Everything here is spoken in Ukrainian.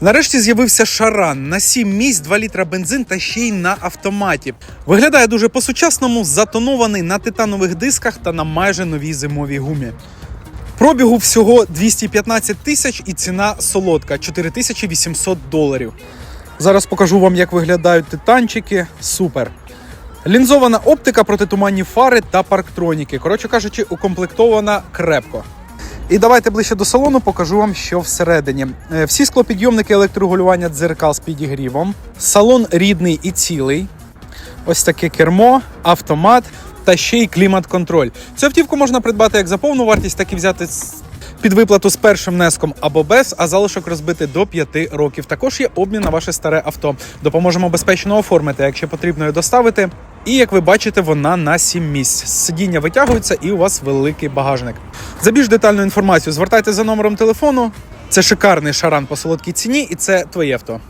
Нарешті з'явився шаран на 7 місць, 2 літра бензин та ще й на автоматі. Виглядає дуже по-сучасному, затонований на титанових дисках та на майже новій зимовій гумі. Пробігу всього 215 тисяч і ціна солодка 4800 доларів. Зараз покажу вам, як виглядають титанчики. Супер. Лінзована оптика, протитуманні фари та парктроніки. Коротше кажучи, укомплектована крепко. І давайте ближче до салону покажу вам, що всередині. Е, Всі склопідйомники електрорегулювання дзеркал з підігрівом. Салон рідний і цілий. Ось таке кермо, автомат та ще й клімат-контроль. Цю автівку можна придбати як за повну вартість, так і взяти під виплату з першим внеском або без, а залишок розбити до 5 років. Також є обмін на ваше старе авто. Допоможемо безпечно оформити, якщо потрібно її доставити. І як ви бачите, вона на 7 місць. Сидіння витягуються і у вас великий багажник. За більш детальну інформацію звертайтеся за номером телефону. Це шикарний шаран по солодкій ціні, і це твоє авто.